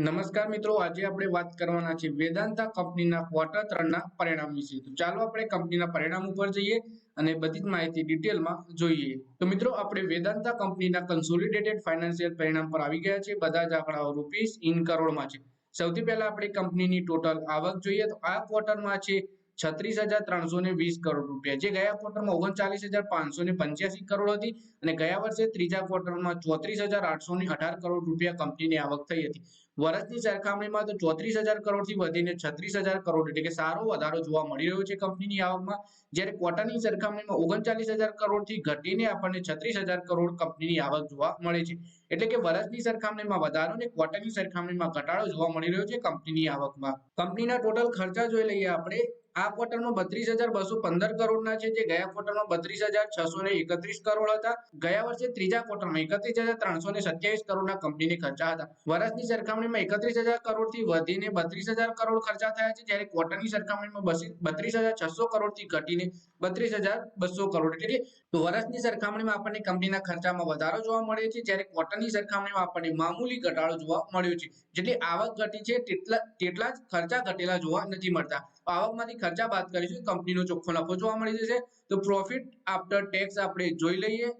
નમસ્કાર મિત્રો, આજે આપણે વાત કરવાના છે વેદાંતા કંપનીના ક્વાર્ટર ત્રણના પરિણામ વિશે. તો ચાલો આપણે કંપનીના પરિણામ ઉપર જઈએ અને બધી જ માહિતી ડિટેલમાં જોઈએ. તો મિત્રો, આપણે વેદાંતા કંપનીના કન્સોલિડેટેડ ફાઇનાન્શિયલ પરિણામ પર આવી ગયા છે બધા જ આંકડાઓ રૂપીસ ઇન કરોડમાં છે. સૌથી પહેલા આપણે કંપનીની ટોટલ આવક જોઈએ. તો આ ક્વાર્ટરમાં છે છત્રીસ હજાર ત્રણસો ને વીસ કરોડ રૂપિયા. જે ગયા ક્વાર્ટરમાં ઓગણચાલીસ હજાર પાંચસો ને પંચ્યાસી કરોડ હતી અને ગયા વર્ષે ત્રીજા ક્વાર્ટરમાં ચોત્રીસ હજાર આઠસો ને અઢાર કરોડ રૂપિયા કંપનીની આવક થઈ હતી. વર્ષની સરખામણીમાં તો ચોત્રીસ હજાર કરોડથી વધીને છત્રીસ હજાર કરોડ એટલે કે સારો વધારો જોવા મળી રહ્યો છે કંપનીની આવકમાં. જ્યારે ક્વાર્ટરની સરખામણીમાં ઓગણચાલીસ હજાર કરોડથી ઘટીને આપણને છત્રીસ હજાર કરોડ કંપનીની આવક જોવા મળે છે. એટલે કે વર્ષની સરખામણીમાં વધારો અને ક્વાર્ટરની સરખામણીમાં ઘટાડો જોવા મળી રહ્યો છે કંપનીની આવકમાં. કંપનીના ટોટલ ખર્ચા જોઈ લઈએ આપણે. આ ક્વાર્ટરમાં બત્રીસ હજાર બસો પંદર કરોડના છે, જે ગયા ક્વાર્ટરમાં બત્રીસ હજાર છસો ને એકત્રીસ કરોડ હતા. ગયા વર્ષે ત્રીજા ક્વાર્ટરમાં એકત્રીસ હજાર ત્રણસો ને સત્યાવીસ કરોડના કંપનીને ખર્ચા હતા. વર્ષની સરખામણીમાં એકત્રીસ હજાર કરોડથી વધીને બત્રીસ હજાર કરોડ ખર્ચા થયા છે, જ્યારે ક્વાર્ટરની સરખામણીમાં બત્રીસ હજાર છસો કરોડથી ઘટીને બત્રીસ હજાર બસો કરોડ એટલે કે વર્ષની સરખામણીમાં આપણને કંપનીના ખર્ચામાં વધારો જોવા મળે છે, જ્યારે ક્વાર્ટરની સરખામણીમાં આપણને મામૂલી ઘટાડો જોવા મળ્યો છે. જેટલી આવક ઘટી છે, તેટલા તેટલા જ ખર્ચા ઘટેલા જોવા નથી મળતા. આવકમાંથી ખર્ચા બાદ કરીશું, કંપનીનો ચોખ્ખો નફો જોવા મળી જશે. તો પ્રોફિટ આફ્ટર ટેક્સ આપણે જોઈ લઈએ.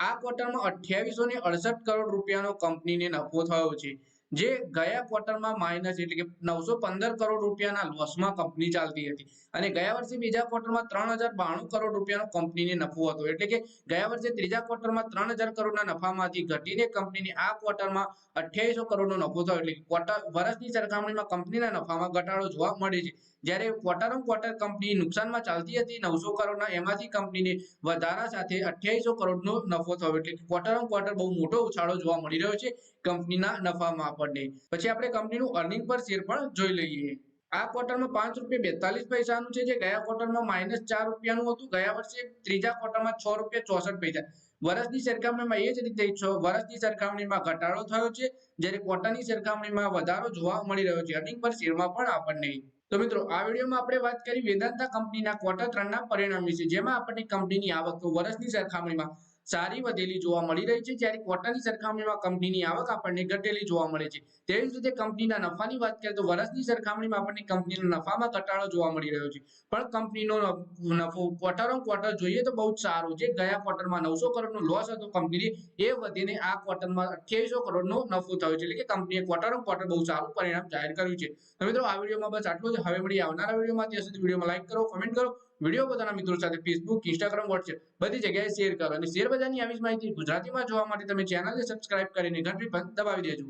આ ક્વાર્ટરમાં અઠ્યાવીસો અડસઠ કરોડ રૂપિયાનો કંપનીને નફો થયો છે. જે ગયા ક્વાર્ટરમાં માઇનસ એટલે કે નવસો પંદર કરોડ રૂપિયાના લોસમાં કંપની ચાલતી હતી. અને ગયા વર્ષે બીજા ક્વાર્ટરમાં ત્રણ હજાર બાણું કરોડ રૂપિયાનો કંપનીને નફો હતો. એટલે કે ગયા વર્ષે ત્રીજા ક્વાર્ટરમાં ત્રણ હજાર કરોડના નફામાંથી ઘટીને કંપનીને આ ક્વાર્ટરમાં અઠ્યાવીસો કરોડનો નફો થયો. એટલે ક્વાર્ટર વર્ષની સરખામણીમાં કંપનીના નફામાં ઘટાડો જોવા મળે છે. જ્યારે ક્વાર્ટર ઓન ક્વાર્ટર કંપની નુકસાનમાં ચાલતી હતી, નવસો કરોડના, એમાંથી કંપનીને વધારા સાથે અઠ્યાવીસો કરોડનો નફો થયો. એટલે ક્વાર્ટર ઓન ક્વાર્ટર બહુ મોટો ઉછાળો જોવા મળી રહ્યો છે કંપનીના નફામાં. આપણને. પછી આપણે કંપનીનું અર્નિંગ પર શેર પણ જોઈ લઈએ. આ ક્વાર્ટરમાં પાંચ રૂપિયા બેતાલીસ પૈસાનું છે જે ગયા ક્વાર્ટરમાં માઇનસ ચાર રૂપિયાનું હતું. ગયા વર્ષે ત્રીજા ક્વાર્ટરમાં છ રૂપિયા ચોસઠ પૈસા. વર્ષની સરખામણીમાં એ જ રીતે વર્ષની સરખામણીમાં ઘટાડો થયો છે, જ્યારે ક્વાર્ટરની સરખામણીમાં વધારો જોવા મળી રહ્યો છે અર્નિંગ પર શેરમાં પણ આપણને. તો મિત્રો, આ વિડીયોમાં આપણે વાત કરી વેદાંતા કંપનીના ક્વાર્ટર ત્રણના પરિણામ વિશે, જેમાં આપણને કંપનીની આવક વર્ષની સરખામણીમાં સારી વધેલી જોવા મળી રહી છે. જ્યારે ક્વાર્ટરની સરખામણીમાં કંપનીની આવક આપણને ઘટેલી જોવા મળે છે. તેવી જ રીતે કંપનીના નફાની વાત કરીએ તો વર્ષની સરખામણીમાં આપણને કંપનીનો નફામાં ઘટાડો જોવા મળી રહ્યો છે. પણ કંપનીનો નફો ક્વાર્ટર ઓન ક્વાર્ટર જોઈએ તો બહુ જ સારો છે. ગયા ક્વાર્ટરમાં નવસો કરોડનો લોસ હતો કંપનીની એ વધીને આ ક્વાર્ટરમાં અઠ્યાવીસો કરોડનો નફો થયો છે. એટલે કે કંપનીએ ક્વાર્ટર ઓન ક્વાર્ટર બહુ સારું પરિણામ જાહેર કર્યું છે. તો મિત્રો, આ વિડીયોમાં બસ આટલું જ. હવે મળી આવનારા વિડીયોમાં. ત્યાં સુધી વિડીયોમાં લાઈક કરો કમેન્ટ કરો. વીડિયો પોતાના મિત્રો સાથે ફેસબુક ઇન્સ્ટાગ્રામ વોટ્સએપ બધી જગ્યાએ શેર કરો અને શેર બજારની આવી માહિતી ગુજરાતીમાં જોવા માટે તમે ચેનલને સબસ્ક્રાઇબ કરીને ઘંટી પણ દબાવી દેજો.